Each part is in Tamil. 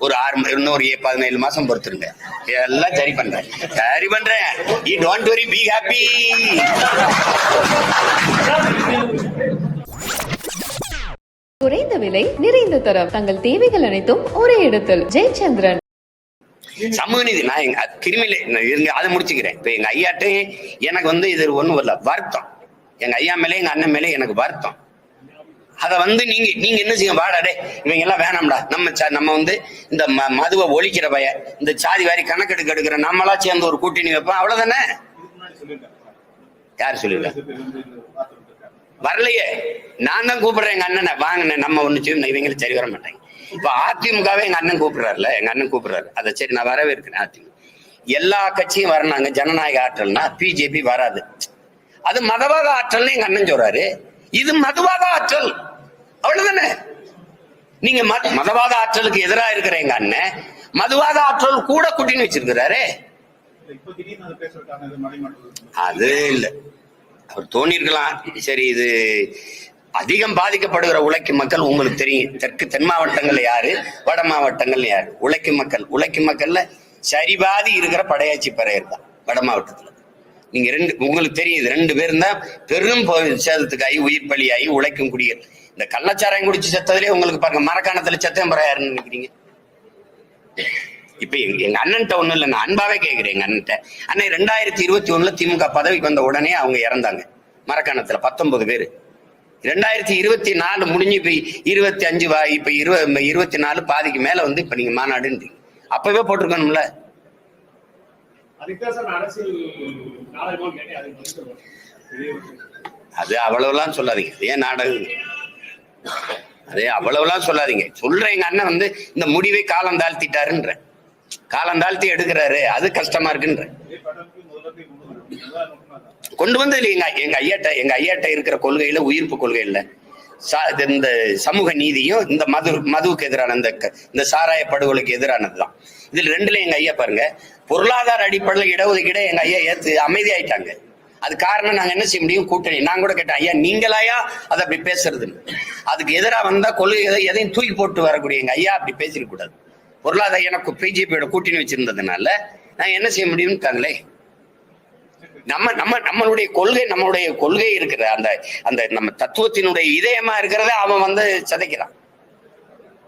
ஒரு ஆறு இன்னும் ஒரு ஏ- பதினேழு மாசம் பொறுத்துருங்க. எல்லாம் சரி பண்றேன். சரி பண்றேன். You don't very be happy குறைந்த விலை நிறைந்த தரம். தங்கள் தேவைகள் அனைத்தும் ஒரே இடத்தில். ஜெயச்சந்திரன். சமூக நீதி. நான் எங்க கிருமியில நான் இருங்க அதை முடிச்சுக்கிறேன். இப்ப எங்க ஐயாட்ட எனக்கு வந்து இது ஒண்ணும் வரல. வருத்தம். எங்க ஐயா மேலே எங்க அண்ணன் மேலே எனக்கு வருத்தம். அதை வந்து நீங்க நீங்க என்ன செய்ய வாடாடே இவங்க எல்லாம் வேணாம்டா. நம்ம ச- நம்ம வந்து இந்த ம- மதுவை ஒழிக்கிற பய இந்த சாதி வாரி கணக்கெடுக்க எடுக்கிற நம்மளா சேர்ந்து ஒரு கூட்டணி வைப்போம். அவ்வளவுதானே? யார் சொல்லிருக்கா வரலையே. நான் தான் கூப்பிடுறேன் எங்க அண்ணனை. வாங்கின நம்ம ஒண்ணு செய்யும் இவங்களும் சரி வர மாட்டாங்க. இப்ப அதிமுகவே எங்க அண்ணன் கூப்பிடுறாருல எங்க அண்ணன் கூப்பிடுறாரு. அதை சரி நான் வரவேற்கிறேன் அதிமுக. எல்லா கட்சியும் வரனாங்க ஜனநாயக ஆற்றல்னா பிஜேபி வராது. அது மதவாத ஆற்றல்னு எங்க அண்ணன் சொல்றாரு. இது மதுவாத ஆற்றல். அவ்வளவுதானே? நீங்க மத- மதவாத ஆற்றலுக்கு எதிராக இருக்கிற எங்க அண்ணன் மதுவாத ஆற்றல் கூட கூட்டின்னு வச்சிருக்கிறாரு. அது இல்ல. அவர் தோணிருக்கலாம். சரி இது அதிகம் பாதிக்கப்படுகிற உழைக்கும் மக்கள் உங்களுக்கு தெரியும். தெற்கு தென் மாவட்டங்கள்ல யாரு? வட மாவட்டங்கள்ல யாரு? உழைக்கும் மக்கள். உழைக்கும் மக்கள்ல சரிபாதி இருக்கிற படையாச்சி பறையர் தான் வட மாவட்டத்துல. நீங்க ரெண்டு உங்களுக்கு தெரியும் இது ரெண்டு பேரும் தான் பெரும் சேதத்துக்காகி உயிர் பலியாகி உழைக்கும் குடியர் இந்த கள்ளச்சாராயம் குடிச்சு செத்ததுலயே உங்களுக்கு பாருங்க மரக்காணத்துல செத்தம் யாருன்னு நினைக்கிறீங்க? இப்ப எங்க அண்ணன்ட்ட ஒண்ணும் இல்ல நான் அன்பாவே கேக்குறேன் எங்க அண்ணன்ட்ட. அண்ணன் ரெண்டாயிரத்தி இருபத்தி ஒண்ணுல திமுக பதவிக்கு வந்த உடனே அவங்க இறந்தாங்க. மரக்காணத்துல பத்தொன்பது பேரு. ரெண்டாயிரத்தி இருபத்தி நாலு முடிஞ்சு இப்ப இருபத்தி அஞ்சு வா இப்ப இருபது இருபத்தி நாலு பாதிக்கு மேல வந்து இப்ப நீங்க மாநாடுன்றீங்க. அப்பவே போட்டிருக்கணும்ல. அது அவ்வளவுலாம் சொல்லாதீங்க. ஏன் நாடகம். அதே அவ்வளவுலாம் சொல்லாதீங்க. சொல்றேன் எங்க அண்ணன் வந்து இந்த முடிவை காலம் தாழ்த்திட்டாருன்ற. காலம் தாழ்த்தி எடுக்கிறாரு அது கஷ்டமா இருக்குன்ற. கொண்டு வந்து எங்க எங்க ஐயாட்ட எங்க ஐயாட்ட இருக்கிற கொள்கையில உயிர்ப்பு கொள்கையில. சா- இது இந்த சமூக நீதியும் இந்த மது மதுவுக்கு எதிரான இந்த இந்த சாராய படுகொலைக்கு எதிரானதுதான். இதுல ரெண்டுல எங்க ஐயா பாருங்க பொருளாதார அடிப்படையில் இடஒதுக்கீடை எங்க ஐயா ஏத்து அமைதியாயிட்டாங்க. அது காரணம் நாங்க என்ன செய்ய முடியும்? கூட்டணி. நான் கூட கேட்டேன் ஐயா நீங்களாயா? அதை அப்படி பேசுறதுன்னு. அதுக்கு எதிராக வந்தா கொள்கை எதையும் தூக்கி போட்டு வரக்கூடிய எங்க ஐயா அப்படி பேசிருக்க கூடாது. பொருளாதார எனக்கு பிஜேபியோட கூட்டணி வச்சிருந்ததுனால நான் என்ன செய்ய முடியும்னு இருக்காங்களே நம்ம நம்ம நம்மளுடைய கொள்கை நம்மளுடைய கொள்கை இருக்கிற அந்த அந்த நம்ம தத்துவத்தினுடைய இதயமா இருக்கிறத அவன் வந்து சதைக்கிறான்.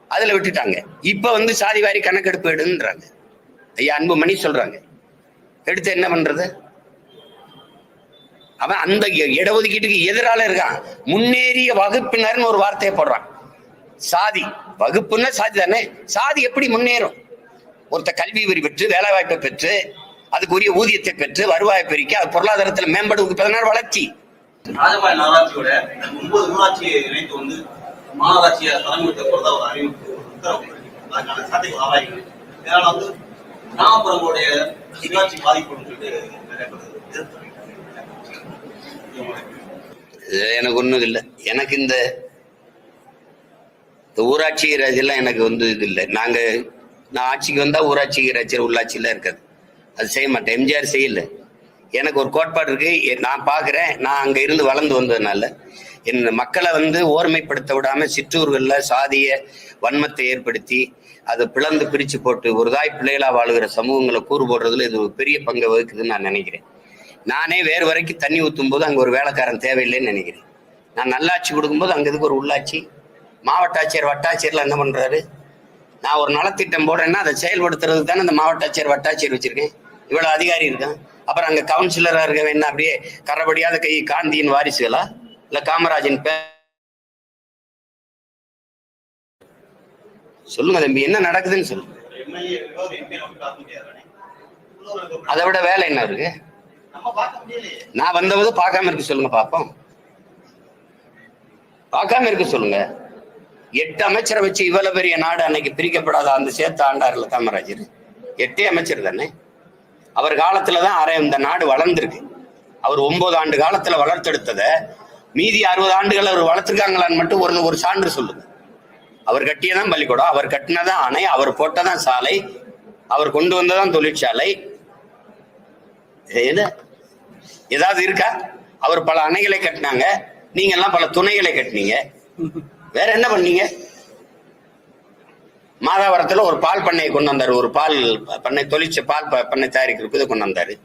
அதுல விட்டுட்டாங்க. இப்ப வந்து சாதிவாரி கணக்கெடுப்பு எடுன்றாங்க. ஐயா அன்புமணி சொல்றாங்க. எடுத்து என்ன பண்றது? அவன் அந்த இட இடஒதுக்கீட்டுக்கு எதிரால இருக்கான். முன்னேறிய வகுப்பினர்னு ஒரு வார்த்தையை போடுறான். சாதி. வகுப்புன்னா சாதி தானே? சாதி எப்படி முன்னேறும்? ஒருத்த கல்வி வரி பெற்று வேலை வாய்ப்பை பெற்று அதுக்குரிய ஊதியத்தை பெற்று வருவாயை பெருக்கி அது பொருளாதாரத்துல மேம்படுவதுக்கு பதினாறு வளர்ச்சி. ராஜபாளையம் நகராட்சியோட ஒன்பது ஊராட்சியை இணைத்து வந்து மாநகராட்சியை தலைமையிட்ட போறதா ஒரு அறிவிப்பு உத்தரவு அதுக்கான இதனால வந்து கிராமப்புறங்களுடைய சொல்லிட்டு நிறைய எனக்கு ஒன்றும் இல்லை. எனக்கு இந்த இந்த ஊராட்சி ராஜ்யெல்லாம் எனக்கு வந்து இது இல்லை. நாங்கள் நான் ஆட்சிக்கு வந்தால் ஊராட்சி ராஜ்யம் உள்ளாட்சியில இருக்காது. அது செய்ய மாட்டேன். எம்ஜிஆர் செய்யலை. எனக்கு ஒரு கோட்பாடு இருக்கு. நான் பார்க்குறேன் நான் அங்கே இருந்து வளர்ந்து வந்ததுனால இந்த மக்களை வந்து ஓர்மைப்படுத்த விடாம சிற்றூர்களில் சாதிய வன்மத்தை ஏற்படுத்தி அதை பிளந்து பிரித்து போட்டு ஒரு தாய் பிள்ளைகளாக வாழுகிற சமூகங்களை கூறு போடுறதுல இது ஒரு பெரிய பங்கை வகுக்குதுன்னு நான் நினைக்கிறேன். நானே வேறு வரைக்கும் தண்ணி ஊற்றும் போது அங்கே ஒரு வேலைக்காரன் தேவையில்லைன்னு நினைக்கிறேன் நான் நல்லாட்சி கொடுக்கும்போது அங்கே இதுக்கு ஒரு உள்ளாட்சி மாவட்ட ஆட்சியர் வட்டாட்சியரில் என்ன பண்ணுறாரு நான் ஒரு நலத்திட்டம் போடுறேன்னா அதை செயல்படுத்துறதுக்கு தானே அந்த மாவட்ட ஆட்சியர் வட்டாட்சியர் வச்சுருக்கேன் இவ்வளோ அதிகாரி இருக்கான் அப்புறம் அங்கே கவுன்சிலராக இருக்க என்ன அப்படியே கரபடியாத கை காந்தியின் வாரிசுகளா இல்லை காமராஜின் பே சொல்லுங்க தம்பி என்ன நடக்குதுன்னு சொல்லுங்க அதை விட வேலை என்ன இருக்கு நான் வந்தபோது பார்க்காம இருக்க சொல்லுங்க பாப்போம். பார்க்காம இருக்க சொல்லுங்க. எட்டு அமைச்சரை வச்சு இவ்வளவு பெரிய நாடு அன்னைக்கு பிரிக்கப்படாத அந்த சேர்த்து ஆண்டார்ல காமராஜர். எட்டே அமைச்சர் தானே? அவர் காலத்துலதான் அரை இந்த நாடு வளர்ந்துருக்கு. அவர் ஒன்பது ஆண்டு காலத்துல வளர்த்தெடுத்தத மீதி அறுபது ஆண்டுகள் அவர் வளர்த்துருக்காங்களான்னு மட்டும் ஒரு ஒரு சான்று சொல்லுங்க. அவர் கட்டியதான் பள்ளிக்கூடம் அவர் கட்டினதான் அணை அவர் போட்டதான் சாலை அவர் கொண்டு வந்ததான் தொழிற்சாலை என்ன? ஏதாவது இருக்கா? அவர் பல அணைகளை கட்டினாங்க. நீங்க எல்லாம் பல துணைகளை கட்டினீங்க. வேற என்ன பண்ணீங்க? மாதாவரத்துல ஒரு பால் பண்ணையை கொண்டு வந்தாரு. ஒரு பால் பண்ணை தொழிற்ச பால் ப- பண்ணை தயாரிக்கிறதுக்கு இதை கொண்டு வந்தாரு.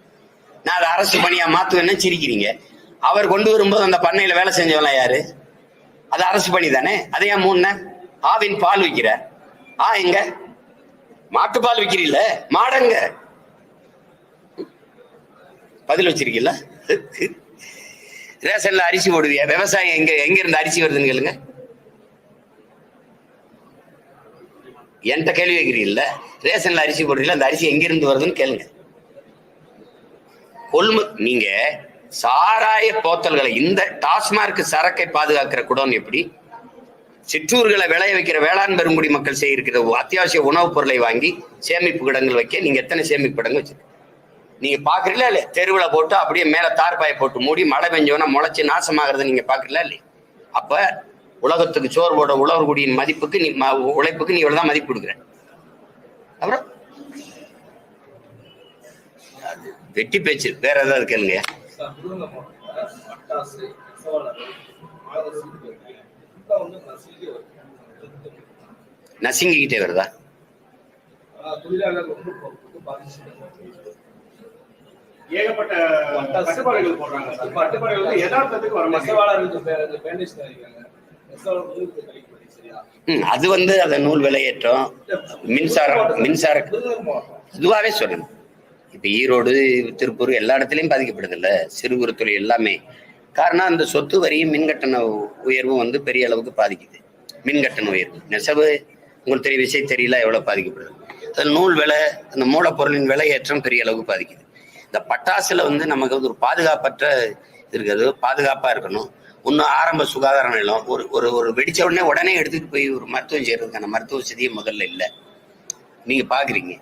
நான் அதை அரசு பணியா மாத்துவேன்னு சிரிக்கிறீங்க. அவர் கொண்டு வரும்போது அந்த பண்ணையில வேலை செஞ்சவெல்லாம் யாரு? அது அரசு பணி தானே? அதை ஏன் மூணு ஆவின் பால் விற்கிற ஆ எங்க? மாட்டுப்பால் விற்கிறீல்ல? மாடங்க. பதில் வச்சிருக்கீங்களா ரேஷன்ல அரிசி போடுவியா? விவசாயம் எங்க எங்க இருந்து அரிசி வருதுன்னு கேளுங்க. என்கிட்ட கேள்வி வைக்கிறீங்கல்ல ரேஷன்ல அரிசி போடுறீங்களா? அந்த அரிசி எங்க இருந்து வருதுன்னு கேளுங்க. கொள்மு நீங்க சாராய போத்தல்களை இந்த டாஸ்மார்க் சரக்கை பாதுகாக்கிற குடோன் எப்படி? சிற்றூர்களை விளைய வைக்கிற வேளாண் பெருங்குடி மக்கள் செய்யிருக்கிற அத்தியாவசிய உணவுப் பொருளை வாங்கி சேமிப்பு கிடங்கள் வைக்க நீங்க எத்தனை சேமிப்பு கிடங்கு வச்சிருக்கீங்க? நீங்க பாக்குறீங்களா இல்லையா? தெருவில் போட்டு அப்படியே மேல தார்பாயை போட்டு மூடி மழை பெஞ்சோன்னா முளைச்சி நாசமாகறத நீங்க பாக்குறீங்களா இல்லையா? அப்ப உலகத்துக்கு சோறு போட உழவர்குடியின் மதிப்புக்கு நீ உழைப்புக்கு நீ இவ்வளவுதான் மதிப்பு கொடுக்குற. அப்புறம்? வெட்டி பேச்சு. வேற ஏதாவது கேளுங்க. சார், நசுங்கிக்கிட்டே வருதா? தொழிலாளர் ஏகப்பட்ட கட்டுப்பாடுகள் போடுறாங்க கட்டுப்பாடுகள் வந்து யதார்த்தத்துக்கு வர நெசவாளர்களுக்கு பேண்டேஜ் தயாரிக்கிறாங்க. அது வந்து அந்த நூல் விலையேற்றம் மின்சாரம் மின்சார. இதுவாவே சொல்லணும் இப்ப ஈரோடு திருப்பூர் எல்லா இடத்துலயும் பாதிக்கப்படுது இல்ல சிறு குறு தொழில் எல்லாமே காரணம் அந்த சொத்து வரியும் மின்கட்டண உயர்வும் வந்து பெரிய அளவுக்கு பாதிக்குது மின்கட்டண உயர்வு நெசவு உங்களுக்கு தெரிய விஷயம் தெரியல எவ்வளவு பாதிக்கப்படுது அது நூல் விலை அந்த மூலப்பொருளின் விலை ஏற்றம் பெரிய அளவுக்கு பாதிக்குது இந்த பட்டாசுல வந்து நமக்கு வந்து ஒரு பாதுகாப்பற்ற இது பாதுகாப்பா இருக்கணும். இன்னும் ஆரம்ப சுகாதார நிலையம் ஒரு ஒரு ஒரு வெடிச்ச உடனே உடனே எடுத்துட்டு போய் ஒரு மருத்துவம் செய்யறதுக்கான மருத்துவ வசதியே முதல்ல இல்லை. நீங்க பாக்குறீங்க.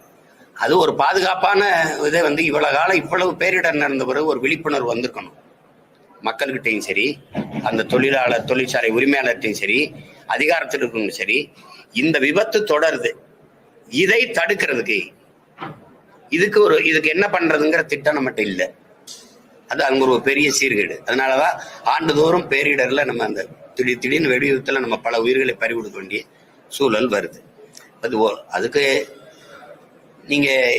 அது ஒரு பாதுகாப்பான இதை வந்து இவ்வளவு காலம் இவ்வளவு பேரிடர் நடந்த பிறகு ஒரு விழிப்புணர்வு வந்திருக்கணும். மக்கள்கிட்டையும் சரி அந்த தொழிலாளர் தொழிற்சாலை உரிமையாளர்கிட்டையும் சரி அதிகாரத்திற்கும் சரி இந்த விபத்து தொடருது. இதை தடுக்கிறதுக்கு இதுக்கு ஒரு இதுக்கு என்ன பண்றதுங்கிற திட்டம் நம்மகிட்ட இல்லை. அது அங்க ஒரு பெரிய சீர்கேடு. அதனாலதான் ஆண்டுதோறும் பேரிடர்ல நம்ம அந்த திடீர் திடீர்னு வெடிவிபத்துல நம்ம பல உயிர்களை பறிகொடுக்க வேண்டிய சூழல் வருது. அது அதுக்கு நீங்க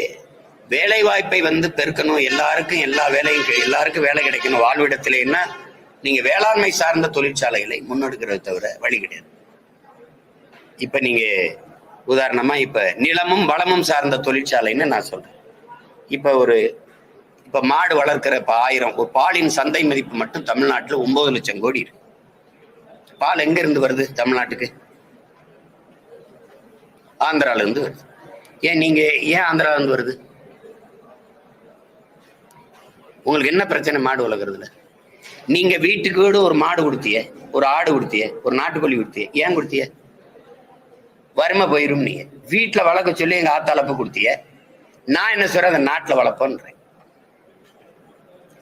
வேலை வாய்ப்பை வந்து பெருக்கணும். எல்லாருக்கும் எல்லா வேலையும் எல்லாருக்கும் வேலை கிடைக்கணும். வாழ்விடத்திலேன்னா நீங்க வேளாண்மை சார்ந்த தொழிற்சாலைகளை முன்னெடுக்கிறத தவிர வழி கிடையாது. இப்ப நீங்க உதாரணமா இப்ப நிலமும் வளமும் சார்ந்த தொழிற்சாலைன்னு நான் சொல்றேன். இப்போ ஒரு இப்போ மாடு வளர்க்கிற இப்போ ஆயிரம் ஒரு பாலின் சந்தை மதிப்பு மட்டும் தமிழ்நாட்டில் ஒன்பது லட்சம் கோடி இருக்கு. பால் எங்க இருந்து வருது தமிழ்நாட்டுக்கு? ஆந்திரால இருந்து வருது. ஏன் நீங்க ஏன் ஆந்திரால இருந்து வருது? உங்களுக்கு என்ன பிரச்சனை மாடு வளர்க்குறதுல? நீங்க வீட்டுக்கு வீடு ஒரு மாடு கொடுத்திய ஒரு ஆடு கொடுத்திய ஒரு நாட்டுக்கோழி கொடுத்திய ஏன் கொடுத்திய? வறுமை போயிரும் நீங்க. வீட்டில் வளர்க்க சொல்லி எங்க ஆத்தாளப்ப கொடுத்திய? நான் என்ன சொல்றேன்? அதை நாட்டுல வளர்ப்பேன்றேன்.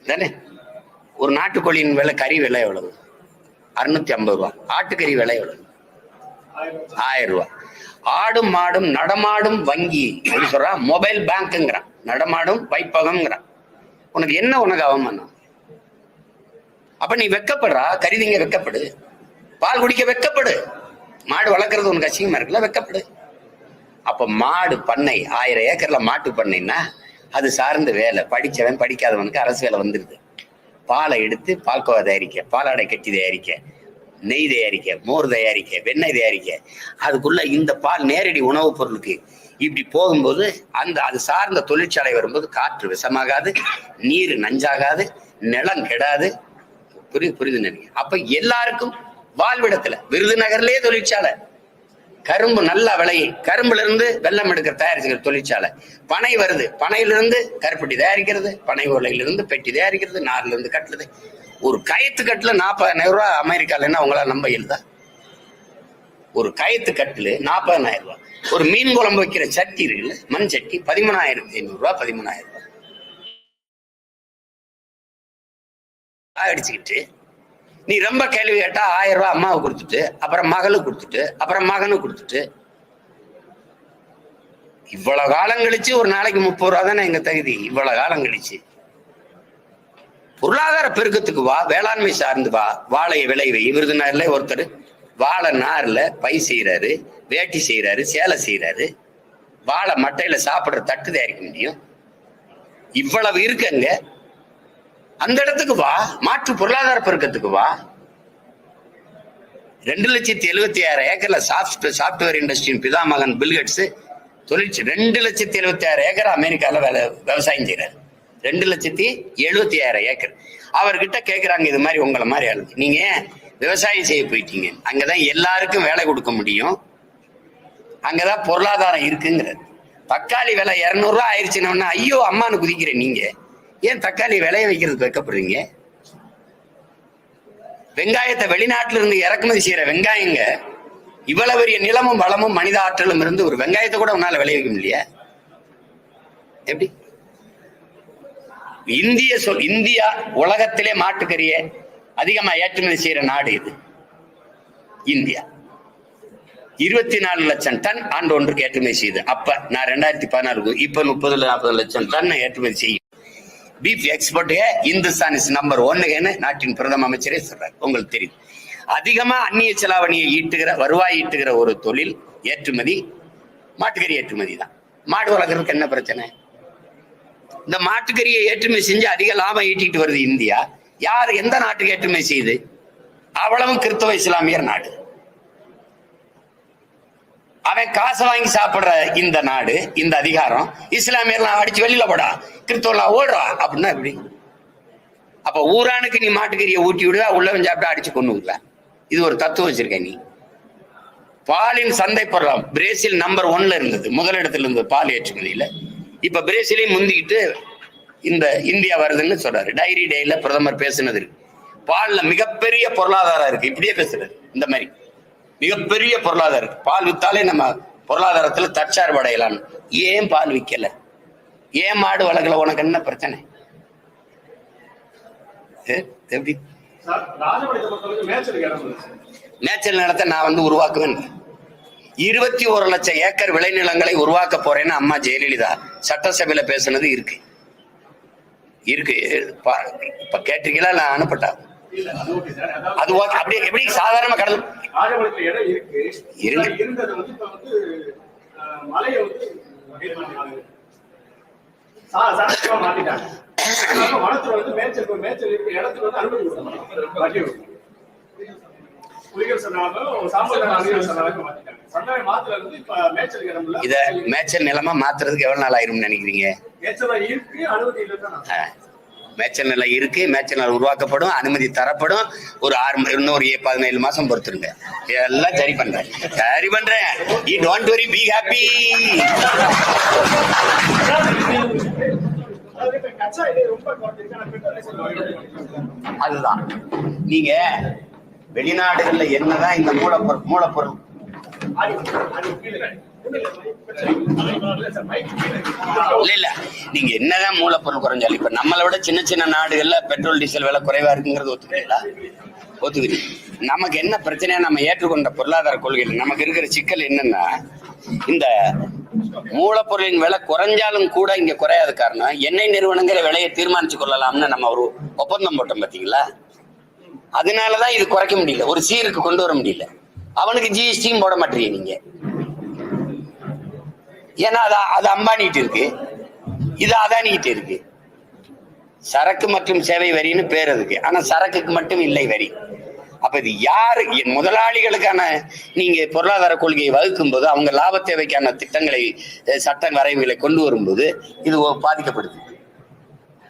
தானே? ஒரு நாட்டுக்கோழியின் விலை கறி விலை எவ்வளவு? அறுநூத்தி ஐம்பது ரூபா. ஆட்டுக்கறி விலை எவ்வளவு? ஆயிரம் ரூபாய் ஆடும் மாடும் நடமாடும் வங்கி. அப்படின்னு சொல்றான்? மொபைல் பேங்க்குங்கிறான். நடமாடும் வைப்பகம்ங்கிறான். உனக்கு என்ன உனக்கு அவமானம்? அப்ப நீ வெக்கப்படுறா? கருதிங்க வெக்கப்படு. பால் குடிக்க வெக்கப்படு. மாடு வளர்க்கறது உனக்கு அசிங்கமா இருக்குல்ல? வெக்கப்படு. அப்ப மாடு பண்ணை ஆயிரம் ஏக்கர்ல மாட்டு பண்ணைன்னா அது சார்ந்த வேலை. படிச்சவன் படிக்காதவனுக்கு அரசு வேலை வந்துருது. பாலை எடுத்து பால்கோவா தயாரிக்க பாலாடை கட்டி தயாரிக்க நெய் தயாரிக்க மோர் தயாரிக்க வெண்ணெய் தயாரிக்க அதுக்குள்ள இந்த பால் நேரடி உணவுப் பொருளுக்கு இப்படி போகும்போது அந்த அது சார்ந்த தொழிற்சாலை வரும்போது காற்று விஷமாகாது நீர் நஞ்சாகாது நிலம் கெடாது. புரியுது புரியுது நினைக்கிறேன். அப்ப எல்லாருக்கும் வாழ்விடத்துல விருதுநகர்லயே தொழிற்சாலை. கரும்பு நல்லா விளையும் கரும்புல இருந்து வெள்ளம் எடுக்கிற தயாரிச்சுக்கிற தொழிற்சாலை. பனை வருது. பனையிலிருந்து கருப்பட்டி தயாரிக்கிறது பனை ஓலையிலிருந்து பெட்டி தயாரிக்கிறது நார்ல இருந்து கட்டுறது. ஒரு கயத்து கட்டுல நாற்பதாயிரம் ரூபா அமெரிக்கால என்ன உங்களால நம்ப இயலுதா? ஒரு கயத்து கட்டுல நாற்பதாயிரம் ரூபாய் ஒரு மீன் குழம்பு வைக்கிற சட்டி இருக்குல்ல மண் சட்டி பதிமூணாயிரத்தி ஐநூறு பதிமூணாயிரம் ரூபாய் அடிச்சுக்கிட்டு நீ ரொம்ப கேள்வி கேட்டா ஆயிரம் ரூபாய் அம்மாவை கொடுத்துட்டு அப்புறம் மகளுக்கு கொடுத்துட்டு அப்புறம் மகனுக்கு கொடுத்துட்டு. இவ்வளவு காலம் கழிச்சு ஒரு நாளைக்கு முப்பது ரூபா தானே எங்க தகுதி? இவ்வளவு காலம் கழிச்சு. பொருளாதார பெருக்கத்துக்கு வா வேளாண்மை சார்ந்து வா. வாழையை விளைவை விருதுநகர்ல ஒருத்தர். வாழை நார்ல பை செய்யறாரு வேட்டி செய்யறாரு சேலை செய்யறாரு வாழை மட்டையில சாப்பிடுற தட்டு தயாரிக்க முடியும். இவ்வளவு இருக்குங்க. அந்த இடத்துக்கு வா. மாற்று பொருளாதார பெருக்கத்துக்கு வா. ரெண்டு லட்சத்தி எழுபத்தி ஆறு ஏக்கர்ல சாஃப்ட் சாஃப்ட்வேர் இண்டஸ்ட்ரியின் பிதாமகன் பில்கெட்ஸ் தொழிற்சி ரெண்டு லட்சத்தி எழுபத்தி ஆறு ஏக்கர் அமெரிக்காவில் வேலை விவசாயம் செய்கிறார் ரெண்டு லட்சத்தி எழுபத்தி ஆறு ஏக்கர். அவர்கிட்ட கேட்குறாங்க இது மாதிரி உங்களை மாதிரி ஆளு. நீங்க விவசாயம் செய்ய போயிட்டீங்க? அங்கதான் எல்லாருக்கும் வேலை கொடுக்க முடியும். அங்கதான் பொருளாதாரம் இருக்குங்கிறது தக்காளி விலை இரநூறுவா ஆயிடுச்சுன்னா ஐயோ அம்மானு குதிக்கிறேன் நீங்க. ஏன் தக்காளி விளைய வைக்கிறது வைக்கப்படுறீங்க வெங்காயத்தை வெளிநாட்டுல இருந்து இறக்குமதி செய்யற வெங்காயங்க இவ்வளவு பெரிய நிலமும் வளமும் மனித ஆற்றலும் இருந்து ஒரு வெங்காயத்தை கூட உன்னால விளைவிக்க முடியல எப்படி? இந்திய சொல் இந்தியா உலகத்திலே மாட்டுக்கறிய அதிகமா ஏற்றுமதி செய்யற நாடு இது. இந்தியா. இருபத்தி நாலு லட்சம் டன் ஆண்டு ஒன்றுக்கு ஏற்றுமதி செய்யுது. அப்ப நான் ரெண்டாயிரத்தி பதினாறு இப்ப முப்பது நாற்பது லட்சம் டன் ஏற்றுமதி செய்யும். பீஃப் எக்ஸ்போர்ட்டுக்கு இந்துஸ்தான் இஸ் நம்பர் ஒன்னுன்னு நாட்டின் பிரதம அமைச்சரே சொல்றாரு. உங்களுக்கு தெரியும். அதிகமா அந்நிய செலாவணியை ஈட்டுகிற வருவாய் ஈட்டுகிற ஒரு தொழில் ஏற்றுமதி மாட்டுக்கறி ஏற்றுமதி தான். மாடு வளர்க்கறதுக்கு என்ன பிரச்சனை? இந்த மாட்டுக்கறியை ஏற்றுமதி செஞ்சு அதிக லாபம் ஈட்டிட்டு வருது இந்தியா. யார் எந்த நாட்டுக்கு ஏற்றுமதி செய்யுது அவ்வளவும் கிறிஸ்தவ இஸ்லாமியர் நாடு. அவன் காசை வாங்கி சாப்பிடுற இந்த நாடு இந்த அதிகாரம் இஸ்லாமியர்லாம் அடிச்சு வெளியில போடா. கிறிஸ்தவெல்லாம் ஓடுறா. அப்படின்னா எப்படி? அப்ப ஊரானுக்கு நீ மாட்டுக்கறியை ஊட்டி விடுதா உள்ளவன் சாப்பிட்டா அடிச்சு கொண்டு விடுவ இது ஒரு தத்துவம் வச்சிருக்க நீ. பாலின் சந்தை பொருளாம். பிரேசில் நம்பர் ஒன்ல இருந்தது. முதலிடத்துல இருந்தது பால் ஏற்றுமதியில. இப்ப பிரேசிலையும் முந்திக்கிட்டு இந்த இந்தியா வருதுன்னு சொல்றாரு. டைரி டேல பிரதமர் பேசுனது இருக்கு. பால்ல மிகப்பெரிய பொருளாதாரம் இருக்கு. இப்படியே பேசுறாரு. இந்த மாதிரி. மிகப்பெரிய பொருளாதாரம். பால் வித்தாலே நம்ம பொருளாதாரத்துல தற்சார்பு அடையலாம் ஏன் பால் விக்கல? ஏன் மாடு வளர்க்கல? உனக்கு என்ன பிரச்சனை? எப்படி? மேய்ச்சல் நிலத்தை நான் வந்து உருவாக்குவேன். இருபத்தி ஒரு லட்சம் ஏக்கர் விளைநிலங்களை உருவாக்க போறேன்னு அம்மா ஜெயலலிதா சட்டசபையில பேசுனது இருக்கு. இருக்கு. இப்ப கேட்டீங்களா? நான் அனுப்பட்டா? இல்ல அது அப்படியே எப்படி சாதாரண கடல்? இது மேய்ச்சல் நிலமா மாத்துறதுக்கு எவ்வளவு நாள் ஆயிரும்னு நினைக்கிறீங்க? மேச்சல் நிலை இருக்கு. மேச்சல் நிலை உருவாக்கப்படும். அனுமதி தரப்படும். ஒரு ஆறு இன்னும் இன்னொரு ஏ- பதினேழு மாசம் பொறுத்துருங்க. எல்லாம் சரி பண்றேன். சரி பண்றேன். You don't very be happy அதுதான். நீங்க வெளிநாடுகள்ல என்னதான் இந்த மூலப்பொருள் மூலப்பொருள் இல்ல, இல்லை. இல்ல நீங்க என்னதான் மூலப்பொருள் குறைஞ்சாலும் இப்ப நம்மளை விட சின்ன சின்ன நாடுகள்ல பெட்ரோல் டீசல் விலை குறைவா இருக்குங்கிறது ஒத்துக்கிறீங்களா? ஒத்துக்கிறீங்க. நமக்கு என்ன பிரச்சனையா நம்ம ஏற்றுக்கொண்ட பொருளாதார கொள்கையில் நமக்கு இருக்கிற சிக்கல் என்னன்னா இந்த மூலப்பொருளின் விலை குறைஞ்சாலும் கூட இங்க குறையாத காரணம் எண்ணெய் நிறுவனங்கிற விலையை தீர்மானிச்சு கொள்ளலாம்னு நம்ம ஒரு ஒப்பந்தம் போட்டோம் பாத்தீங்களா? அதனாலதான் இது குறைக்க முடியல. ஒரு சீருக்கு கொண்டு வர முடியல. அவனுக்கு ஜிஎஸ்டியும் போட மாட்டீங்க நீங்க. ஏன்னா அது அது அம்பானிட்டு இருக்கு. இது அதானிகிட்ட இருக்கு. சரக்கு மற்றும் சேவை வரின்னு பேர் அதுக்கு. ஆனா சரக்குக்கு மட்டும் இல்லை வரி. அப்ப இது யாரு என் முதலாளிகளுக்கான நீங்க பொருளாதார கொள்கையை வகுக்கும் போது அவங்க லாப தேவைக்கான திட்டங்களை சட்ட வரைவுகளை கொண்டு வரும்போது இது பாதிக்கப்படுது.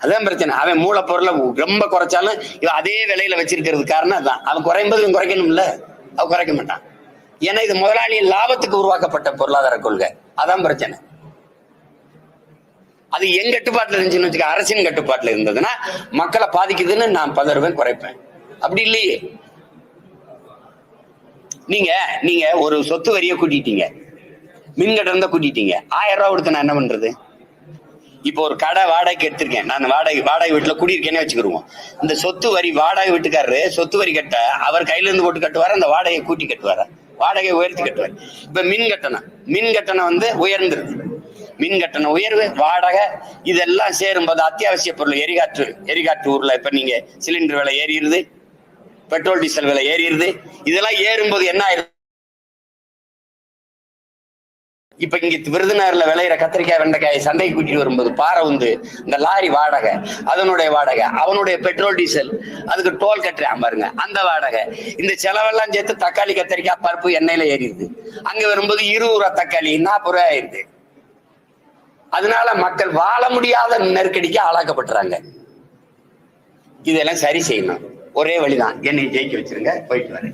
அதான் பிரச்சனை. அவன் மூலப்பொருளை ரொம்ப குறைச்சாலும் இவன் அதே விலையில வச்சிருக்கிறது காரணம் அதான். அவன் குறையும் போது குறைக்கணும்ல. குறைக்க மாட்டான் ஏன்னா இது முதலாளியின் லாபத்துக்கு உருவாக்கப்பட்ட பொருளாதார கொள்கை. அதான் பிரச்சனை. அது என் கட்டுப்பாட்டுல இருந்துச்சுன்னு வச்சுக்க அரசின் கட்டுப்பாட்டுல இருந்ததுன்னா மக்களை பாதிக்குதுன்னு நான் பதறுவேன் குறைப்பேன். அப்படி இல்லையே. நீங்க நீங்க ஒரு சொத்து வரிய கூட்டிட்டீங்க. மின்கட்டணத்தை கூட்டிட்டீங்க. ஆயிரம் ரூபா கொடுத்து நான் என்ன பண்றது? இப்போ ஒரு கடை வாடகைக்கு எடுத்திருக்கேன். நான் வாடகை வாடகை வீட்டுல குடியிருக்கேனே வச்சுக்கிருவோம். இந்த சொத்து வரி வாடகை வீட்டுக்காரரு சொத்து வரி கட்ட அவர் கையில இருந்து போட்டு கட்டுவார் அந்த வாடகையை கூட்டி கட்டுவார். வாடகையை உயர்த்தி கட்டுவார். இப்ப மின் கட்டணம் மின் கட்டணம் வந்து உயர்ந்துருது மின் கட்டண உயர்வு வாடகை இதெல்லாம் சேரும்போது அத்தியாவசிய பொருள் எரிகாற்று எரிகாற்று ஊர்ல இப்ப நீங்க சிலிண்டர் விலை ஏறிடுது பெட்ரோல் டீசல் விலை ஏறிடுது. இதெல்லாம் ஏறும்போது என்ன ஆயிரும் இப்ப இங்க விருதுநகர்ல விளையிற கத்திரிக்காய் வெண்டைக்காய் சண்டைக்கு கூட்டிட்டு வரும்போது பாறை வந்து இந்த லாரி வாடகை அதனுடைய வாடகை அவனுடைய பெட்ரோல் டீசல் அதுக்கு டோல் கட்டுறான் பாருங்க அந்த வாடகை. இந்த செலவெல்லாம் சேர்த்து தக்காளி கத்திரிக்காய் பருப்பு எண்ணெயில ஏறிடுது. அங்க வரும்போது இருபது ரூபா தக்காளி நாற்பது ரூபாய் ஆயிருது அதனால மக்கள் வாழ முடியாத நெருக்கடிக்கு ஆளாக்கப்படுறாங்க இதெல்லாம் சரி செய்யணும். ஒரே வழிதான். என்னை ஜெயிக்க வச்சிருங்க. போயிட்டு வரேன்.